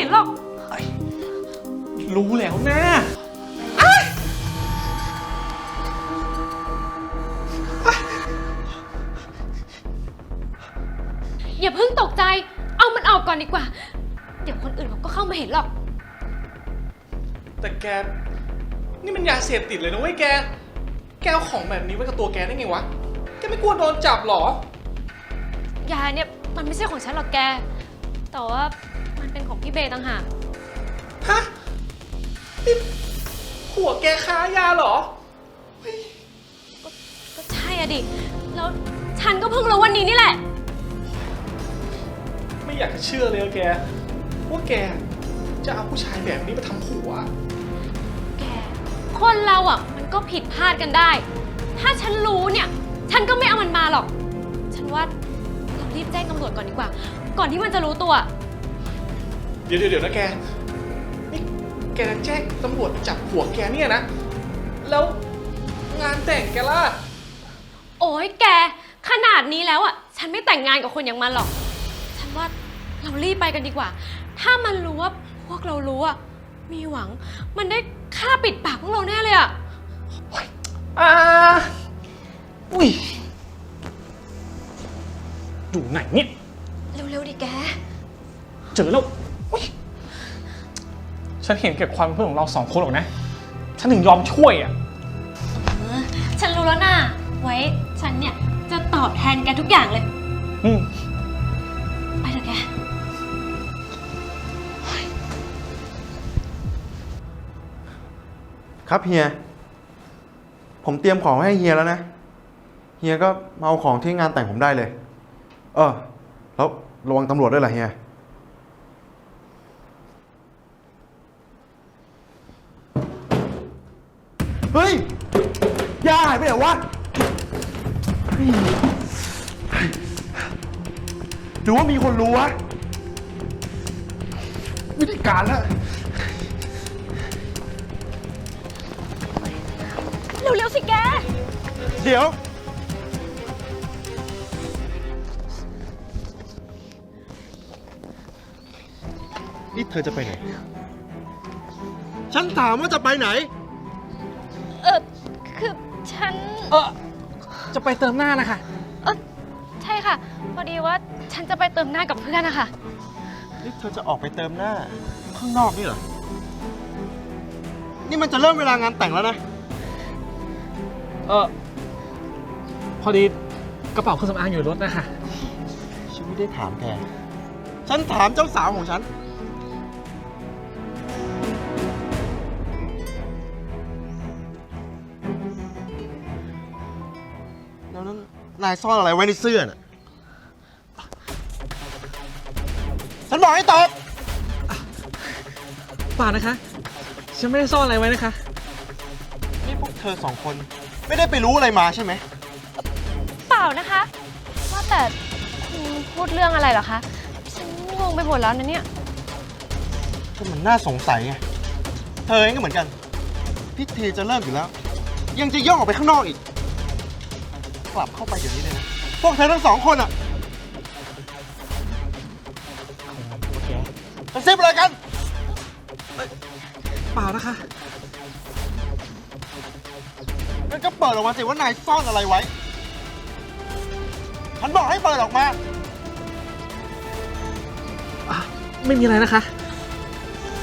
ห็นหรอก รู้แล้วนะ อย่าเพิ่งตกใจ เอามันออกก่อนดีกว่า เดี๋ยวคนอื่นเขาก็เข้ามาเห็นหรอก แต่แก นี่มันยาเสพติดเลยนะเว้ยแก แกเอาของแบบนี้ไว้กับตัวแกได้ไงวะ แกไม่กลัวโดนจับเหรอ ยาเนี่ยมันไม่ใช่ของฉันหรอกแก แต่ว่ามันเป็นของ พี่เบย์ต่างหากฮะนี่หัวแกค้ายาเหรอก็ใช่อะดิ แล้วฉันก็เพิ่งรู้วันนี้นี่แหละ ไม่อยากจะเชื่อเลยอะแกว่าแกจะเอาผู้ชายแบบนี้มาทำผัว แก คนเราอะ มันก็ผิดพลาดกันได้ ถ้าฉันรู้เนี่ย ฉันก็ไม่เอามันมาหรอก ฉันว่าเรารีบแจ้งตำรวจก่อนดีกว่า ก่อนที่มันจะรู้ตัว เดี๋ยวเดี๋ยวเดี๋ยวนะแกนี่แกจะแจ้งตำรวจจับผัวแกเนี่ยนะ แล้วงานแต่งแกล่ะ โอ้ยแก ขนาดนี้แล้วอะ ฉันไม่แต่งงานกับคนอย่างมันหรอก ฉันว่าเรารีบไปกันดีกว่า ถ้ามันรู้ว่าพวกเรารู้อะ มีหวัง มันได้ฆ่าปิดปากพวกเราแน่เลยอะอ่าอุ้ยอยู่ไหนเนี่ย เร็วๆดิแก เจอแล้วอุ๊ย ฉันเห็นแก่ความเป็นเพื่อนของเราสองคนหรอกนะ ฉันถึงยอมช่วยอะ เออฉันรู้แล้วนะไว้ฉันเนี่ยจะตอบแทนแกทุกอย่างเลย อืม ไปเถอะแก ครับเฮีย ผมเตรียมของไว้ให้เฮียแล้วนะ เฮียก็มาเอาของที่งานแต่งผมได้เลย เออ แล้วระวังตำรวจด้วยล่ะเฮีย เฮ้ยยาหายไปไหนวะเฮ้ยหรือว่ามีคนรู้วะวิธีการแล้ว เร็วๆสิแก เดี๋ยว นี่เธอจะไปไหน ฉันถามว่าจะไปไหน เออจะไปเติมหน้านะคะ เออใช่ค่ะ พอดีว่าฉันจะไปเติมหน้ากับเพื่อนนะคะ นี่เธอจะออกไปเติมหน้า ข้างนอกนี่เหรอ นี่มันจะเริ่มเวลางานแต่งแล้วนะ เออพอดีกระเป๋าเครื่องสำอางอยู่ในรถนะคะ ฉันไม่ได้ถามแก ฉันถามเจ้าสาวของฉันายซ่อนอะไรไว้ในเสื้อน่ะ ฉันบอกให้ตอบ ป่านะคะ ฉันไม่ได้ซ่อนอะไรไว้นะคะ นี่พวกเธอสองคน ไม่ได้ไปรู้อะไรมาใช่ไหม เปล่านะคะ ว่าแต่คุณพูดเรื่องอะไรเหรอคะ ฉันงงไปหมดแล้วนะเนี่ย ก็มันน่าสงสัยไง เธอเองก็เหมือนกัน พิธีจะเริ่มอยู่แล้ว ยังจะย่องออกไปข้างนอกอีก กลับเข้าไปเดี๋ยวนี้เลยนะพวกเธอทั้งสองคนอะกระซิบอะไรกันเปล่านะคะงั้นก็เปิดออกมาสิว่านายซ่อนอะไรไว้ฉันบอกให้เปิดออกมาไม่มีอะไรนะคะ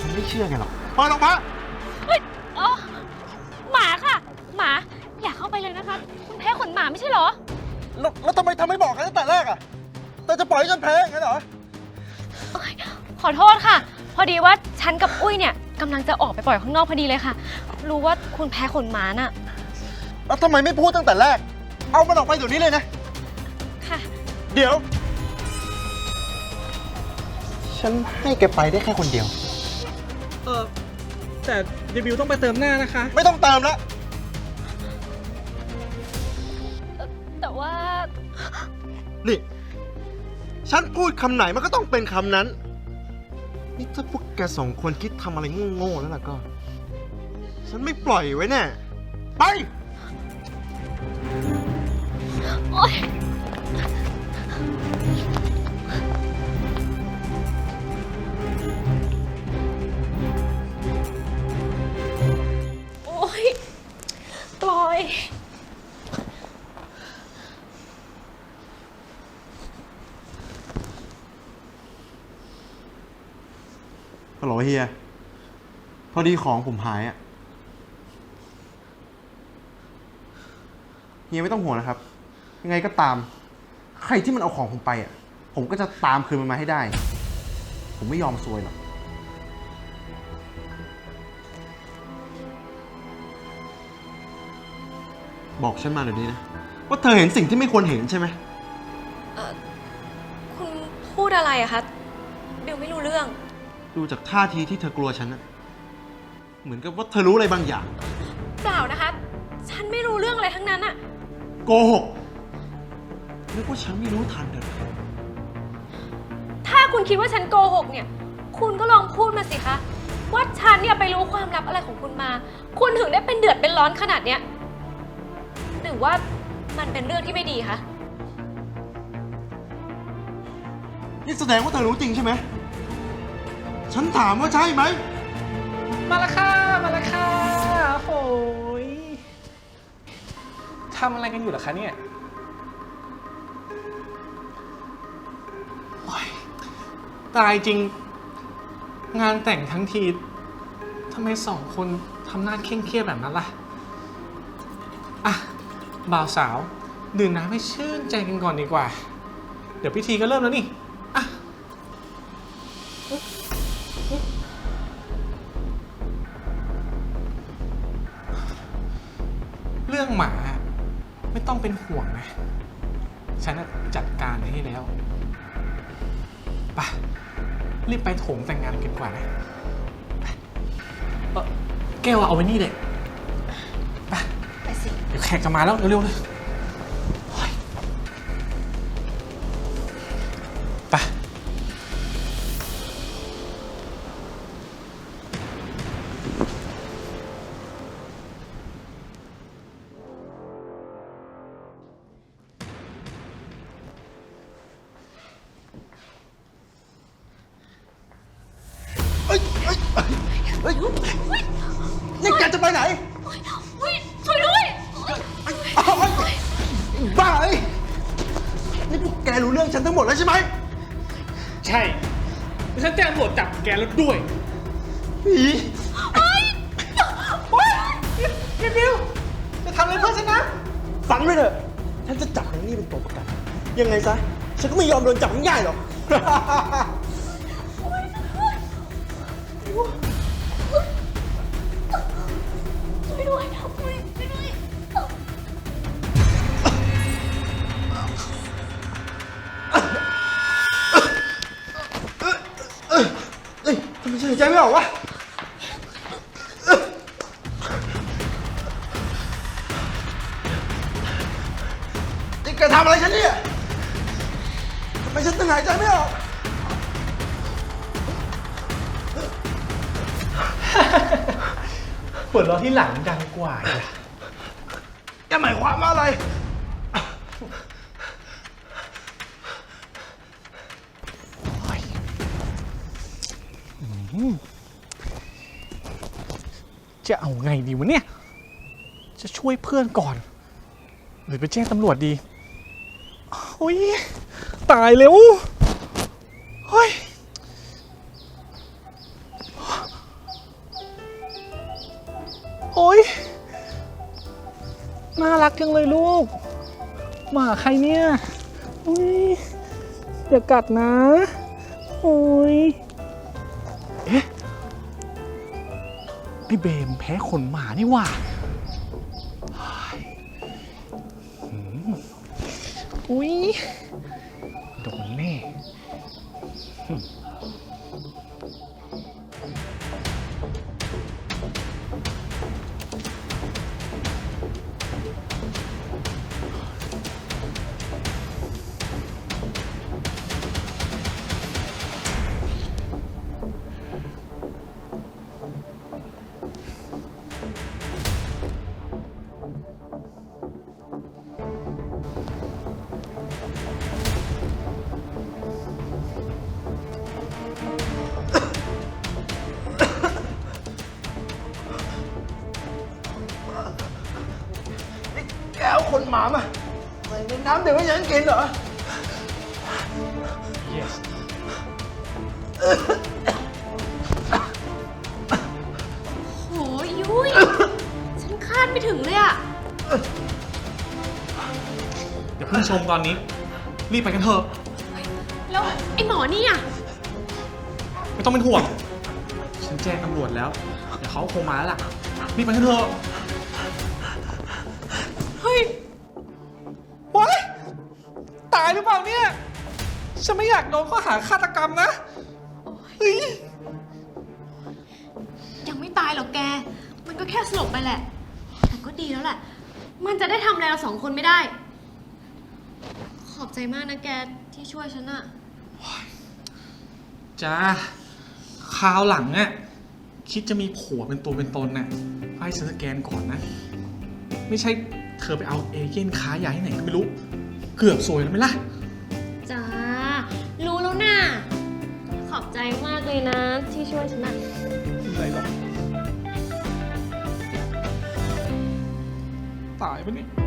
ฉันไม่เชื่อไงหรอกเปิดออกมา ใช่เหรอ แล้วแล้วทำไมทำไม่บอกกันตั้งแต่แรกอะเธอจะปล่อยให้ฉันแพ้งั้นเหรอโอ๊ยขอโทษค่ะ พอดีว่าฉันกับอุ้ยเนี่ยกำลังจะออกไปปล่อยข้างนอกพอดีเลยค่ะ รู้ว่าคุณแพ้ขนหมาน่ะ แล้วทำไมไม่พูดตั้งแต่แรก เอามันออกไปเดี๋ยวนี้เลยนะ ค่ะ เดี๋ยว ฉันให้แกไปได้แค่คนเดียว เออแต่เดบิวต้องไปเติมหน้านะคะ ไม่ต้องเติมแล้ว นี่ ฉันพูดคำไหนมันก็ต้องเป็นคำนั้น นี่ถ้าพวกแกสองคนคิดทำอะไรโง่ๆแล้วล่ะก็ ฉันไม่ปล่อยไว้แน่ ไป โอ๊ย พอดีของผมหายอะ่ะเฮียไม่ต้องห่วงนะครับ ยังไงก็ตาม ใครที่มันเอาของผมไปอะ่ะ ผมก็จะตามคืนมันมาให้ได้ ผมไม่ยอมซวยหรอก บอกฉันมาเดี๋ยวนี้นะ ว่าเธอเห็นสิ่งที่ไม่ควรเห็นใช่ไหมคุณพูดอะไรอะคะเบลไม่รู้เรื่อง ดูจากท่าทีที่เธอกลัวฉันนะ เหมือนกับว่าเธอรู้อะไรบางอย่าง เปล่านะคะ ฉันไม่รู้เรื่องอะไรทั้งนั้นอะโกหกนึกว่าฉันไม่รู้ทันเธอถ้าคุณคิดว่าฉันโกหกเนี่ย คุณก็ลองพูดมาสิคะ ว่าฉันเนี่ยไปรู้ความลับอะไรของคุณมา คุณถึงได้เป็นเดือดเป็นร้อนขนาดเนี้ย หรือว่ามันเป็นเรื่องที่ไม่ดีคะ นี่แสดงว่าเธอรู้จริงใช่ไหม ฉันถามว่าใช่ไหม มาละค่ะ มาละค่ะโอ้ยทำอะไรกันอยู่เหรอคะเนี่ยโอ๊ยตายจริง งานแต่งทั้งทีทำไมสองคนทำหน้าเคร่งเครียดแบบนั้นล่ะ อะ บ่าวสาว ดื่มน้ำให้ชื่นใจกันก่อนดีกว่า เดี๋ยวพิธีก็เริ่มแล้วนี่ เรื่องหมา ไม่ต้องเป็นห่วงนะ ฉันน่ะจัดการให้แล้วไปะรีบไปโถงแต่งงานกันดีกว่านะไปเอ่อแก้วเอาไว้นี่เด็กไปไปสิ เดี๋ยวแขกจะมาแล้ว เร็วๆเลยโอ๊ยไปเเอ้ยนี่แกจะไปไหนช่วยด้วยอ้าวเอ้บ้าเอ้ยนี่พวกแกรู้เรื่องฉันทั้งหมดแล้วใช่ไหมใช่แล้วฉันแจ้งตำรวจจับแกแล้วด้วย ผีพี่บิวจะทำอะไรเพื่อนฉันนะฝันไปเถอะ ฉันจะจับนางนี่เป็นตัวประกัน ยังไงซะ ฉันก็ไม่ยอมโดนจับง่ายๆหรอกช่วย ด้วยช่วยด้วยเอ้ยทำไมฉันหายใจไม่ออกวะนี่แกทำอะไรฉันเนี่ยทำไมฉันถึงหายใจไม่ออก เปิดรอที่หลังดังกว่าอีกอะแกหมายความว่าอะไร จะเอาไงดีวะเนี่ย จะช่วยเพื่อนก่อน หรือไปแจ้งตำรวจดีโอ้ย ตายเร็วเฮ้ย รักจังเลยลูก หมาใครเนี่ยอุ้ยอย่ากัดนะ โอ้ย เอ๊ะไอ้เบมแพ้ขนหมานี่หว่าเฮ้ยหืมอุ้ย คนหมามาใส่ในน้ำเดี๋ยวไม่ฉันกินเหรอ Yes โหยุ้ย ฉันคาดไม่ถึงเลยอะอย่าเพิ่งชมตอนนี้ รีบไปกันเถอะแล้วไอ้หมอนี่อะไม่ต้องเป็นห่วง ฉันแจ้งตำรวจแล้ว เดี๋ยวเขาคงมาแล้วล่ะ รีบไปกันเถอะายหรือเปล่าเนี่ย ฉันไม่อยากโดนข้อหาฆาตกรรมนะ เฮ้ย ยังไม่ตายหรอกแก มันก็แค่สลบไปแหละ แต่ก็ดีแล้วแหละ มันจะได้ทำอะไรเราสองคนไม่ได้ ขอบใจมากนะแกที่ช่วยฉันอะจ้าคราวหลังอะคิดจะมีผัวเป็นตัวเป็นตนน่ะให้ฉันสแกนก่อนนะ ไม่ใช่เธอไปเอาเอเย่นค้ายาที่ไหนก็ไม่รู้ เกือบสวยแล้วไหมล่ะ จ้า รู้แล้วน่ะขอบใจมากเลยนะ ที่ช่วยฉันอะอะไรหรอกตายปะเนี่ย